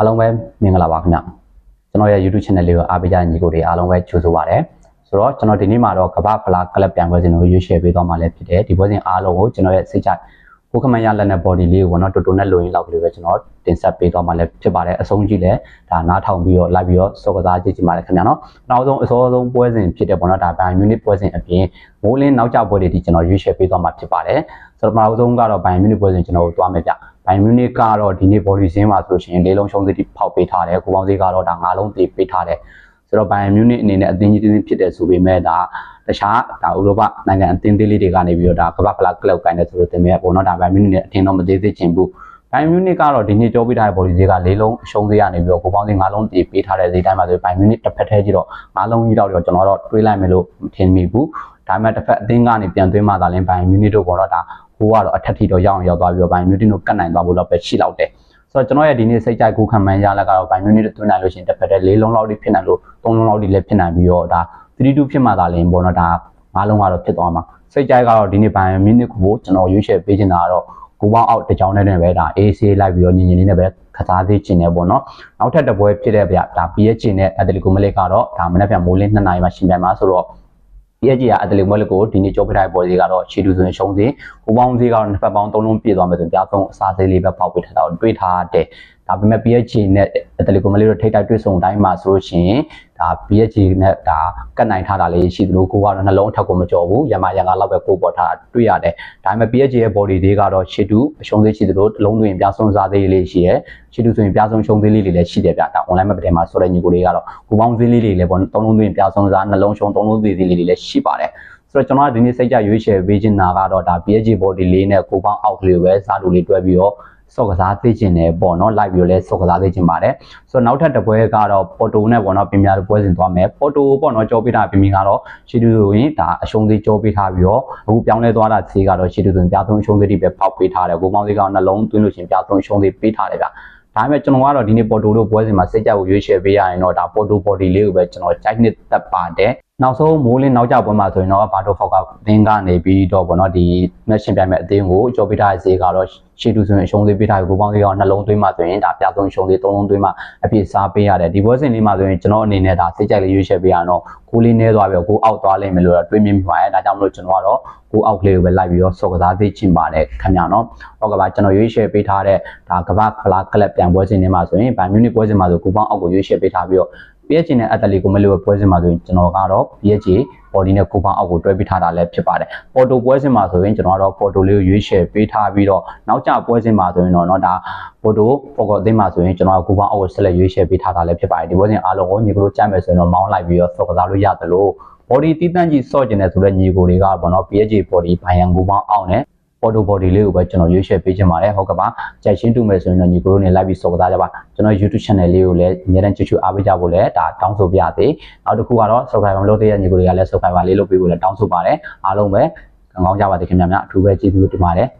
အားလုံးပဲမင်္ဂလာပါခင်ဗျကျွန်တော်ရဲ့ YouTube channel လေးကိုအားပေးကြတဲ့ညီကိုတွေအားလုံးပဲကြိုဆိုပါရစေဆိုတော့ကျွန်တော်ဒီနေ့မှာတော့ကမ္ဘာဖလားကလပ်ပြန်ပွဲစဉ်ကိုရွေးချယ်ပေးသွားမှာလည်းဖြစ်တယ်ဒီပွဲစဉ်အားလုံးကိုကျွန်တော်ရဲ့စိတ်ချကိုခမရလက်နဲ့ body လေးကိုတော့တူတူနဲ့လိုရင်းလောက်ကလေးပဲကျွန်တော်တင်ဆက်ပေးသွားမှာလည်းဖြစ်ပါတယ်အဆုံးကြီးလည်းဒါနားထောင်ပြီးတော့လိုက်ပြီးတော့စောကစားကြည့်ကြည့်ပါလေခင်ဗျာနော်နောက်ဆုံးအစောဆုံးပွဲစဉ်ဖြစ်တဲ့ပေါ့နော်ဒါဘိုင်မြူနစ်ပွဲစဉ်အပြင်မိုးလင်းနောက်ကျပွဲတွေဒီကျွန်တော်ရွေးချယ်ပေးသွားမှာဖြစ်ပါတယ်ဆိုတော့နောက်ဆုံးကတော့ဘိုင်မြူနစ်ပွဲစဉ်ကျွန်တော်တို့သွားမယ်ဗျဘို င်မြူနစ်ကတော့ဒီနေ့ body စင်းမှာဆိုလို့ရှိရင်လေးလုံးရှုံးသတိဖောက်ပေးထားတယ်ကိုပေါင်းစည်းကတော့ဒါ၅လုံးတေးပေးထားတယ်ဆိုတော့ဘိုင်မြူနစ်အနေနဲ့အသင်းကြီးတင်းဖြစ်တဲ့ဆိုပေမဲ့ဒါတခြားဒါဥရောပနိုင်ငံအသင်းသေးလေးတွေကနေပြီးတော့ဒါကမ္ဘာဖလားကလပ်ကိုင်းတယ်ဆိုလို့တင်မဲ့ပေါ့နော်ဒါဘိုင်မြူနစ်နဲ့အထင်တော့မသေးသေးချင်ဘူးဘိုင်မြူနစ်ကတော့ဒီနေ့ကြောပေးထားတဲ့ body ဈေးက၄လုံးရှုံးသေးရနေပြီးတော့ကိုပေါင်းစည်း၅လုံးတေးပေးထားတဲ့ဈေးတိုင်းမှာဆိုဘိုင်မြူနစ်တစ်ဖက်ထဲကြီးတော့၅လုံးကြီးတော့ကျွန်တော်တော့တွေးလိုက်မယ်လို့မထင်မိဘူးဒါပေမဲ့တစ်ဖက်အသင်းကနေပြန်သွင်းမှသာလင်းဘိုင်မြူနစ်တို့ကတော့ဒါ ဟိုကတော့အထက်ထိတော့ရောက်အောင်ရောက်သွားပြီးတော့ဘိုင်မြူနစ်တို့ကတ်နိုင်သွားဖို့တော့ပဲရှိလောက်တယ်ဆိုတော့ကျွန်တော်ရဲ့ဒီနေ့စိတ်ကြိုက်ကိုခံမှန်းရလက်ကတော့ဘိုင်မြူနစ်သွင်းနိုင်လို့ရှိရင်တစ်ဖက်တည်း၄လုံးလောက်ထိဖြစ်နိုင်လို့၃လုံးလောက်ထိလည်းဖြစ်နိုင်ပြီးတော့ဒါ3-2ဖြစ်မှသာလင်းပေါ့နော်ဒါ၅လုံးကတော့ဖြစ်သွားမှာစိတ်ကြိုက်ကတော့ဒီနေ့ဘိုင်မြူနစ်ကိုကျွန်တော်ရွေးချယ်ပေးချင်တာကတော့ကိုပေါင်းအောက်တစ်ကြောင်းနဲ့ပဲဒါ AC လိုက်ပြီးတော့ညင်ညင်လေးနဲ့ပဲခစားသေးခြင်းနဲ့ပေါ့နော်နောက်ထပ်တစ်ပွဲဖြစ်တဲ့ဗျဒါ PSG နဲ့ Atletico Madrid ကတော့ဒါမနေ့ကမိုးလင်း2နာရီမှရှင်ပြိုင်မှာဆိုတော့ PSG ကအတလီမွဲလကိုဒီနေ့ကြောပြထားတဲ့ပွဲစီကတော့ခြေတူဆိုရင်ရှုံးစီဟိုပေါင်းစီကတော့နှစ်ဖက်ပေါင်းသုံးလုံးပြည့်သွားမယ်ဆိုရင်ပြဆုံးအစားသေးလေးပဲပေါက်ပေးထားတာကိုတွေးထားတယ် ဒါပေမဲ့ PSG နဲ့အတလီကိုမလေးတို့ထိတိုက်တွေ့ဆုံတိုင်းမှာဆိုလို့ရှိရင်ဒါ PSG နဲ့ဒါကတ်နိုင်ထားတာလေးရှိသလိုကိုကတော့နှလုံးအထက်ကိုမကြော်ဘူးရမရံကလောက်ပဲကိုပေါ်ထားတာတွေ့ရတယ်ဒါပေမဲ့ PSG ရဲ့ body သေးကတော့ခြေတူအရှုံးသေးရှိသလိုအလုံးသွင်းပြဆုံးစားသေးလေးရှိရယ်ခြေတူဆိုရင်ပြဆုံးရှုံးသေးလေးတွေလည်းရှိတယ်ဗျဒါ online မှာပြတယ်မှာဆိုတဲ့ညီကိုလေးကတော့ကိုပေါင်းသေးလေးတွေလည်းပေါ့သုံးလုံးသွင်းပြဆုံးစားနှလုံးရှုံးသုံးလုံးသေးသေးလေးတွေလည်းရှိပါတယ်ဆိုတော့ကျွန်တော်ကဒီနေ့စိတ်ကြရွေးချယ်ပေးခြင်းနာကတော့ဒါ PSG body လေးနဲ့ကိုပေါင်းအောက်ကလေးပဲစားတူလေးတွဲပြီးတော့ စော့ကစားသိကျင်တယ်ပေါ့နော်လိုက်ပြီးတော့လဲစော့ကစားသိကျင်ပါတယ်ဆိုတော့နောက်ထပ်တစ်ပွဲကတော့ပေါ်တိုနဲ့ပေါ့နော်ပြင်ပြပွဲစဉ်သွားမယ်ပေါ်တိုပေါ့နော်ကြောပေးတာပြင်ပြကတော့ရှီတူဆိုရင်ဒါအရှုံးသေးကြောပေးထားပြီးတော့အခုပြောင်းလဲသွားတာဈေးကတော့ရှီတူဆိုရင်ပြသုံးအရှုံးသေးတွေပဲပေါက်ပေးထားတယ်ကိုပေါင်းသေးကနှလုံးသွင်းလို့ရှိရင်ပြသုံးအရှုံးသေးပေးထားတယ်ဗျဒါပေမဲ့ကျွန်တော်ကတော့ဒီနေ့ပေါ်တိုတို့ပွဲစဉ်မှာစိတ်ကြကိုရွေးချယ်ပေးရရင်တော့ဒါပေါ်တို body လေးကိုပဲကျွန်တော်ကြိုက်နှစ်သက်ပါတယ် နောက်ဆုံးမိုးလင်းနောက်ကျပွဲမှာဆိုရင်တော့ဘာတိုဖောက်ကအသင်းကနေပြီးတော့ဗောနော်ဒီမက်ရှင်ပြိုင်မဲ့အသင်းကိုကြော်ပေးထားတဲ့ဈေးကတော့ရှီတူဆိုရင်အရှုံးသေးပေးထားကိုပေါင်းသေးတော့နှလုံးသွင်းမှဆိုရင်ဒါပြသုံးရှုံးသေးသုံးလုံးသွင်းမှအပြည့်စားပေးရတယ်ဒီပွဲစဉ်လေးမှာဆိုရင်ကျွန်တော်အနေနဲ့ဒါစိတ်ကြိုက်လေးရွေးချယ်ပေးရတော့ကိုလေးနဲသွားပြီးတော့ကိုအောက်သွားလိမ့်မယ်လို့တော့တွေးမြင်မိပါတယ်ဒါကြောင့်မလို့ကျွန်တော်ကတော့ကိုအောက်ကလေးကိုပဲလိုက်ပြီးတော့စော်ကစားသေးချင်ပါတယ်ခင်ဗျာနော်ဟုတ်ကဲ့ပါကျွန်တော်ရွေးချယ်ပေးထားတဲ့ဒါကမ္ဘာဖလားကလပ်ပြန်ပွဲစဉ်တွေမှာဆိုရင်ဘိုင်မြူနစ်ပွဲစဉ်မှာဆိုကိုပေါင်းအောက်ကိုရွေးချယ်ပေးထားပြီးတော့ PSG နဲ့အက်တလီကိုမလို့ပွဲစဉ်မှာဆိုရင်ကျွန်တော်ကတော့ PSG body နဲ့ကိုပေါင်းအောက်ကိုတွဲပေးထားတာလည်းဖြစ်ပါတယ်။ Porto ပွဲစဉ်မှာဆိုရင်ကျွန်တော်ကတော့ Porto လေးကိုရွေးချယ်ပေးထားပြီးတော့နောက်ကျပွဲစဉ်မှာဆိုရင်တော့เนาะဒါ Porto Porto အသင်းမှာဆိုရင်ကျွန်တော်ကကိုပေါင်းအောက်ကိုဆက်လက်ရွေးချယ်ပေးထားတာလည်းဖြစ်ပါတယ်။ဒီပွဲစဉ်အားလုံးကိုညီကတို့ကြိုက်မယ်ဆိုရင်တော့မောင်းလိုက်ပြီးတော့ဆော့ကစားလို့ရတယ်လို့ body တီးတန့်ကြီးဆော့ကျင်တဲ့ဆိုတဲ့ညီကိုတွေကပေါ့နော် PSG body ဘိုင်ယန်ကိုပေါင်းအောက်နဲ့ photo body လေးကိုပဲကျွန်တော်ရွေးချယ်ပေးချင်ပါတယ်ဟုတ်ကဲ့ပါကြိုက်ရှင်းတူမယ်ဆိုရင်တော့ညီကိုတို့နဲ့လိုက်ပြီးစော်ကစားကြပါကျွန်တော် YouTube channel လေးကိုလည်းအများတန်းချစ်ချူအားပေးကြဖို့လည်းဒါတောင်းဆိုပြသေးနောက်တစ်ခုကတော့ subscribe လုပ်တဲ့ညီကိုတွေကလည်း subscribe လေးလုပ်ပေးဖို့လည်းတောင်းဆိုပါတယ်အားလုံးပဲကောင်းကောင်းကြပါစေခင်ဗျာများအထူးပဲကျေးဇူးတင်ပါတယ်